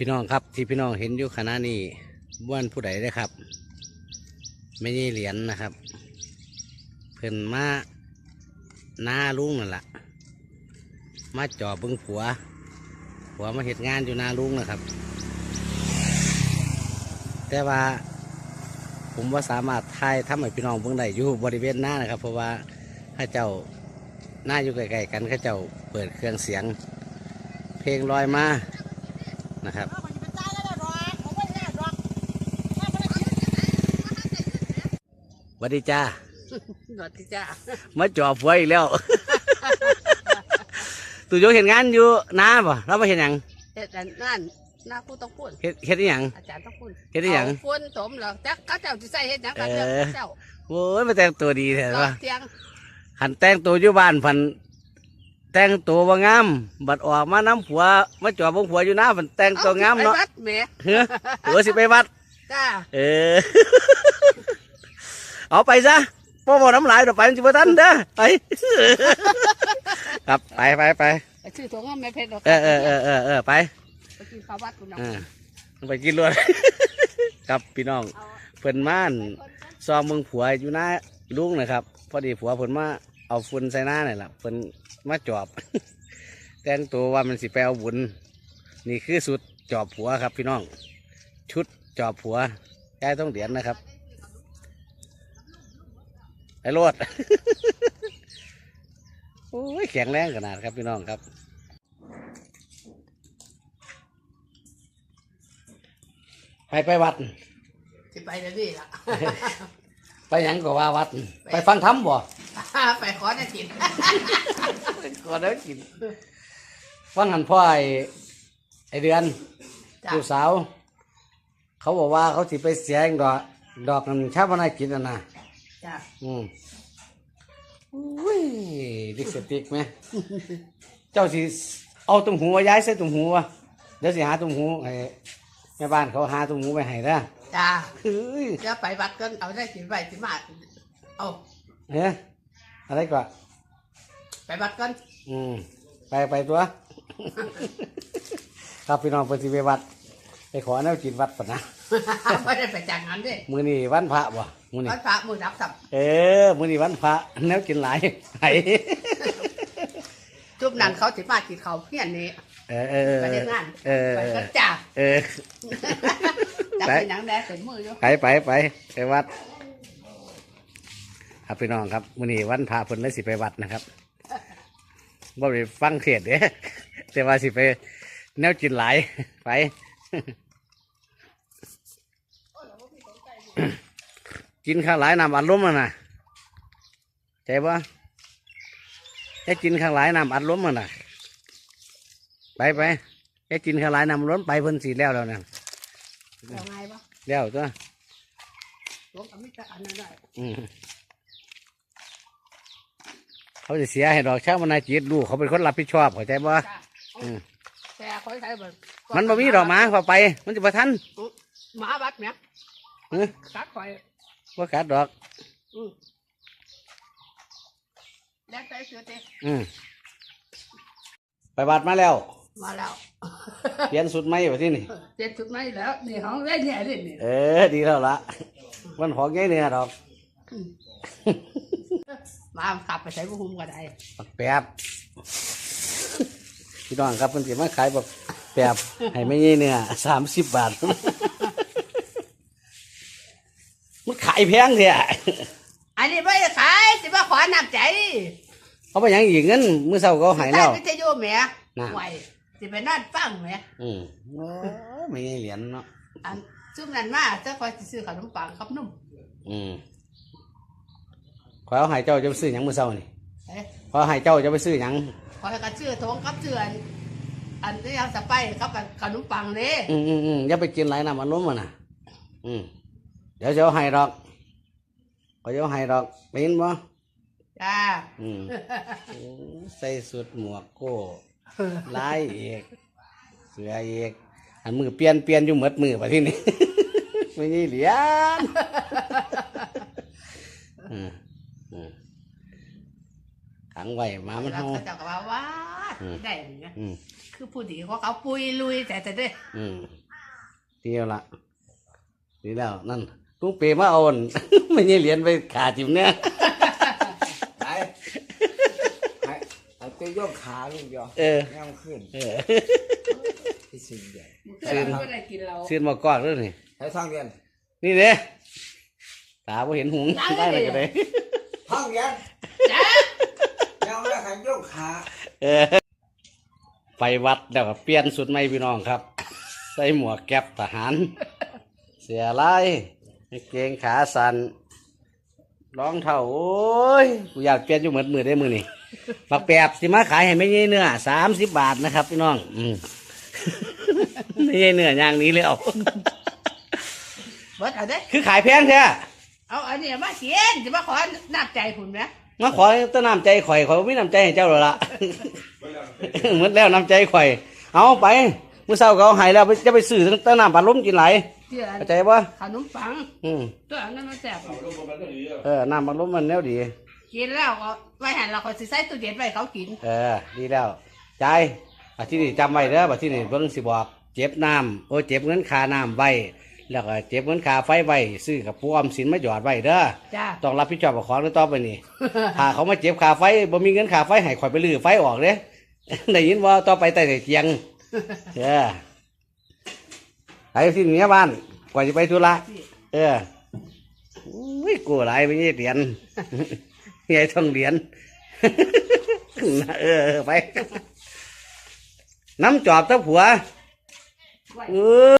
พี่น้องครับที่พี่น้องเห็นอยู่ขณะนี้บ้านผู้ใดได้ครับ ไม่ใช่เหรียญนะครับ เพิ่นมาหน้าลุงนั่นแหละมาจ่อเบิ้งผัว ผัวมาเหตุงานอยู่หน้าลุงนะครับ แต่ว่าผมว่าสามารถถ่ายทำให้พี่น้องเบิ่งได้อยู่บริเวณหน้านะครับ เพราะว่าข้าเจ้าหน้าอยู่ใกล้ๆกันข้าเจ้าเปิดเครื่องเสียง เพลงลอยมา นะครับสวัสดีจ้าสวัสดีจ้ามาจ่อผัวอีกแล้ว ตู่โยเห็นงานอยู่น้าป่ะเราไปเห็นหยังเฮ็ดอันนั่นหน้าพูดต้องพูดเฮ็ดเฮ็ดอีหยัง อาจารย์ต้องพูดเฮ็ดอีหยังอาฝนสมหรอกจักเขาเจ้าจะใส่เฮ็ดหยังกันเอเจ้าอเจ้าโอ้ยมาแต่งตัวดีแท้ดอว่ากเตียง หันแต่งตัวอยู่บ้านพัน แต่งตัวว่างาม บัดออกมาน้ำผัวมาจ่อพงผัวอยู่หน้าพันแต่งตัวงามเนาะไปวัดแหม่เฮ้อตัวสิไปวัด จ้าเออ เอาไปซะพ่อบอกน้ำลายเดี๋ยวไปมันจะมาทันเด้อไป ครับไปไปไปไปซื้อถั่วงอกแม่เพชรดอกเออเออเออเออเออไปไปกินข้าววัดคุณน้องเออไปกินรวด ครับพี่น้องเอาเพิ่นม่านซอมเมืองผัวอยู่หน้าลุงนะครับ พอดีผัวเพิ่นมาเอาฝุ่นใส่หน้านี่แหละเพิ่น มาจอบ แต่งตัวว่ามันสิไปเอาบุญ นี่คือสุดจอบผัวครับพี่น้อง ชุดจอบผัวยายต้องเดียนนะครับไอ้รวดโอ้ยแข็งแรงขนาดครับพี่น้องครับไปไปวัดสิไปแล้วนี่ล่ะไปหยังก็ว่าวัด ไปฟังธรรมบ่ ไปขอได้กินก็ได้กินฟังหันพ่อไอ้ไอเดือนจ้าลูกสาว เขาบอกว่าเขาสิไปเสียงดอกดอกนั้นชาพนากิจน่ะนะจ้าอืมอุ้ยดิกสติกไหม เจ้าสิเอาตุ้มหูมาย้ายใส่ตุ้มหูวะเดี๋ยวสิหาตุ้มหูไอ้แม่บ้านเขาหาตุ้มหูไปให้นะจ้าเฮ้ยจะไปวัดกันเอาได้กินไปสิมาเอาเฮ้ย อะไรก่อนไปวัดกันอืมไปไปตัว ครับพี่น้องเพิ่นสิไปวัด ไปขอแนวกินวัดปะนะไม่ได้ไปจังงานเด้มื้อนี้วันพระบ่มื้อนี้วัดพระมือดับสับเออมื้อนี้วันพระแนวกินหลายไห้จุบนั้นเขาสิมากินข้าวเพี้ยนนี้เออเออไปเฮ็ดงานเออไปเอกัอนจ้าเออจับไปเป็นหนังแดงเป็นมืออยู่ไปไปไปไปวัด ครับพี่น้องครับมื้อนี้วันพระเพิ่นเลยสิไปวัดนะครับบ่ได้ฟังเทศน์เด้แต่ว่าสิไปแนวกินหลายไปกินข้างหลายน้ำอัดลมอะนะใจปะจะกินข้างหลายน้ำอัดลมอะนะไปไปจะกินข้างหลายน้ำอัดล้นไปเพิ่นสีแล้วแล้วนั่นยังไงบ่แล้วตัวหลวงกับมิตรอันนั้นได้อืม เขาจะเสียให้ดอกช่างมันนายจีดลูกเขาเป็นคนรับผิดชอบเข้าใจปะจ้าอืมแต่คอยใช้แบบมันบ่มีดอกหมาเข้าไป มันจะประทันหมาบัดเนี่ยเอ้ยกัดคอยว่ากัดดอก อืมแล้วใส่เสื้อเต้อืมไปวัดมาแล้ว มาแล้ว เปลี่ยนสุดไหมวะที่นี่ เจ็ดจุดไหนแล้วนี่ห้องได้เนี่ยนี่นี่ เออ ดีแล้วละมันของง่ายเนี่ยดอกมาขับไปใช้บุหุมก็ได้บักแป๊บพี่น้องครับเพิ่นสิมาขายบักแป๊บให้ไม่ยี่เนี่ยสามสิบบาท มันขายแพงเถอะอันนี้ไม่ได้ขายสิมาขอน้ำใจเขาไปหยังอีกเงินมื้อเช้าเขาใหายใต้แล้ว วิทยุแหม่น่ะ ไหวสิไปนั่นฟังแหม่อืมโอ้ยไม่ใช่เหรียญเนาะ อันซุ่มนั้นมาเจ้าคอยสิซื้อขนมปังครับนุ่มอืม ขอเอาใหายเจ้าจะไปซื้อหยังมื้อเช้านี่เอ๊ะขอให้เจ้าจะไปซื้อหยังคอยกันซื้อทงกับซื้ออันอันที่ยังสไปครับอันขนมปังเด้อืมอืมอืมอย่าไปกินหลายน้ำมันล้มมันน่ะ อืมเดี๋ยวจะเอาให้ดอกขอจะเอาให้ดอกไปยินบ่จ้า อืมโอ้ใส่สุดหมวกโก้ลายเอกเสือเอกอันมือเปลี่ยนเปลี่ยนอยู่หมดมือไปที่นี่ ไม่ใช่เหรียญอืมอืม ขังไว้หมามันแล้วเฮาเขาเจะก็ว่าว้าอืมได้เนี่ยอืมคือผู้ดีเขาเขาปุยลุยแต่แต่เด้ออืมเที่ยวละนี่แล้วนั่นลุงเปมาเอาอั่นไม่ใช่เหรียญไปขาจิมเนี่ยไปไปเอาตัวยกขาลูกเดียวเออแนวขึ้นเออที่สิ่งใหญ่เพื่อนก็ได้กินเราซื้อมากอกด้วยนี่ให้ท่องเรียนนี่เด้ตาบ่เห็นหุงได้เลยก็ได้ ท่องเรียนจ้าแนวแล้วให้ยกขาเออไปวัดแล้วก็เปลี่ยนสุดใหม่พี่น้องครับ ใส่หมวกแก๊ปทหาร เสียลายกางเกงขาสันรองเท้าโอ้ยกูอยากเปลี่ยนอยู่เหมือนมือได้มือนี่ปักแปบสิมาขายให้ไม่ใช่เนื้อสามสิบบาทนะครับ พี่น้อง อืมไม่ใช่เนื้อย่างนี้เลยเอา เบิดเอาเด้อคือขายแพงแท้ เอาอันนี้มาเขียนจะมาขอนับใจคุณไหมมาขอต้นน้ำใจข่อยข่อยบ่มีน้ำใจให้เจ้าหรอกละเหมือนแล้วน้ำใจข่อย เอาไปมื่อเช้าก็เอาใหายแล้วไปจะไปซื้อต้นน้ำปัดลมกินไหลายเชื่อเข้าใจปะขนมปังอืมตัวอันนั้นมันแซ่บเออน้ำปัดลมมันแนวดี กินแล้วก็ไว้หันเราก็สิใส่ตู้เย็นไว้เขากิน เออ ดีแล้วใจายอาที่นี่จำไว้เด้อบัดที่นี่เบิ่งสิบอก เจ็บน้ำโอ้เจ็บเงินค่าน้ำไว้ แล้วก็เจ็บเงินค่าไฟไว้ซื้อกับปูออมสินมาหยอดไว้เด้อจ้า ต้องรับผิดชอบกับของในต่อไปนี่ ถ้าเขามาเจ็บค่าไฟบ่มีเงินค่าไฟให้ข่อยไปลื้อไฟออกเด้ ได้ยินว่าต่อไปใต้เตียง เออไปที่เหนี้บ้านกว่าจะไปธุระเอออุ้ยกูหลายไปนี่เหรียญใหญ่ต้องเหรียญ เออไป น้ำจอบตะผัวไว้เออ